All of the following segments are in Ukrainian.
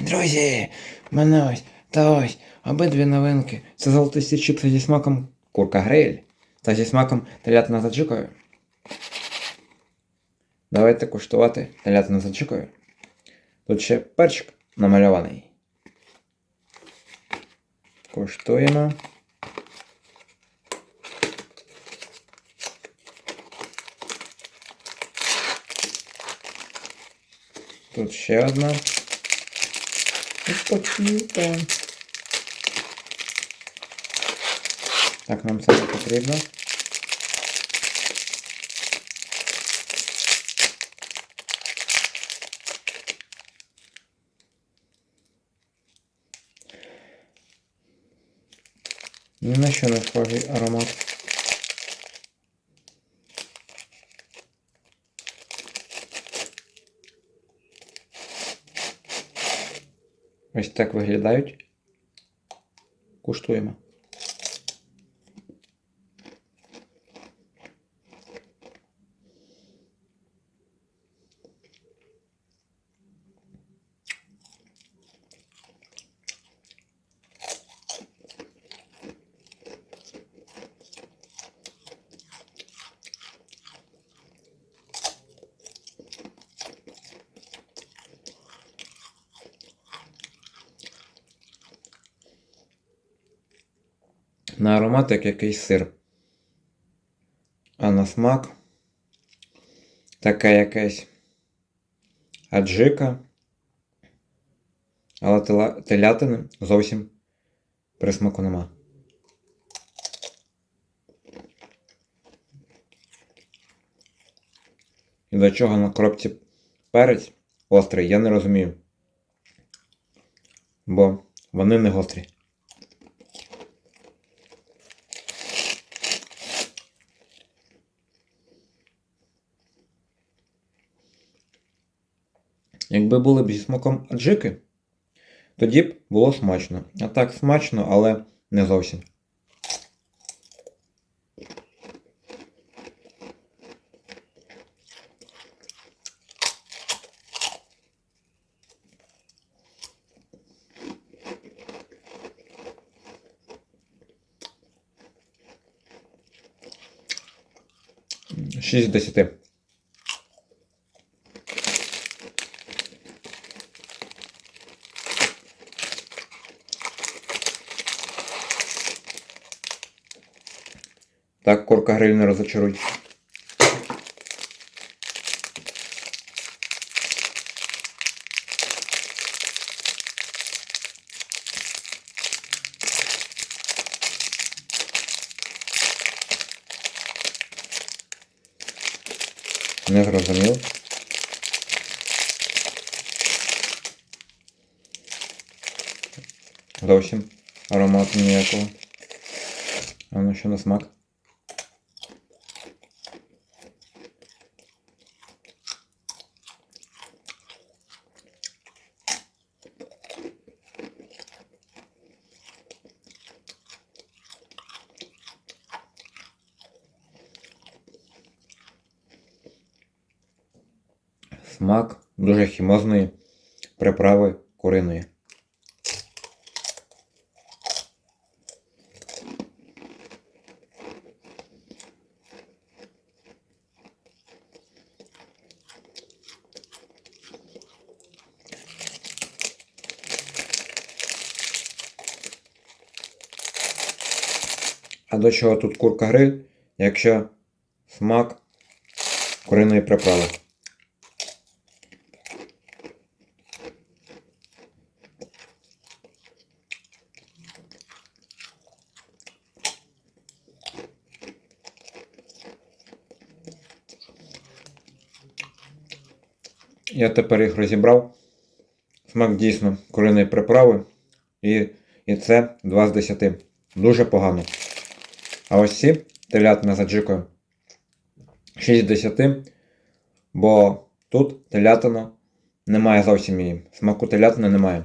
Друзі, мене ось та ось обидві новинки. Це золотисті чіпси зі смаком курка гриль та зі смаком телятина з аджикою. Давайте куштувати телятину з аджикою. Тут ще перчик намальований. Куштуємо. Тут ще одна. Упаковка. Так, нам це не потрібно. Ні на що не схожий аромат. Ось так виглядають. Куштуємо. На аромат як якийсь сир. А на смак така якась аджика. Але телятини зовсім присмаку нема. І до чого на коробці перець острий, я не розумію. Бо вони не гострі. Якби були б зі смаком аджики, тоді б було смачно. А так смачно, але не зовсім. Шість десяти. Так, курка гриль не розочаруй. Не зрозумів. Зовсім аромату ніякого. А ну що на смак? Смак дуже хімозної приправи куриної. А до чого тут курка гриль, якщо смак куриної приправи? Я тепер їх розібрав. Смак дійсно куриної приправи. І, і це 2 з 10. Дуже погано. А ось ці телятина з аджикою 6 з 10. Бо тут телятина немає зовсім її. Смаку телятини немає.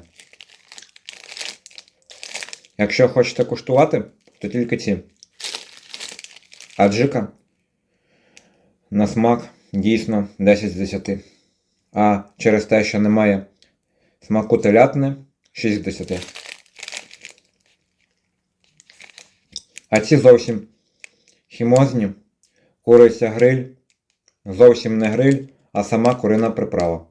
Якщо хочете куштувати, то тільки ці. Аджика на смак дійсно 10 з 10. А через те, що немає Смаку телятини 6 з 10. А ці зовсім хімозні. Куриця гриль. Зовсім не гриль, а сама курина приправа.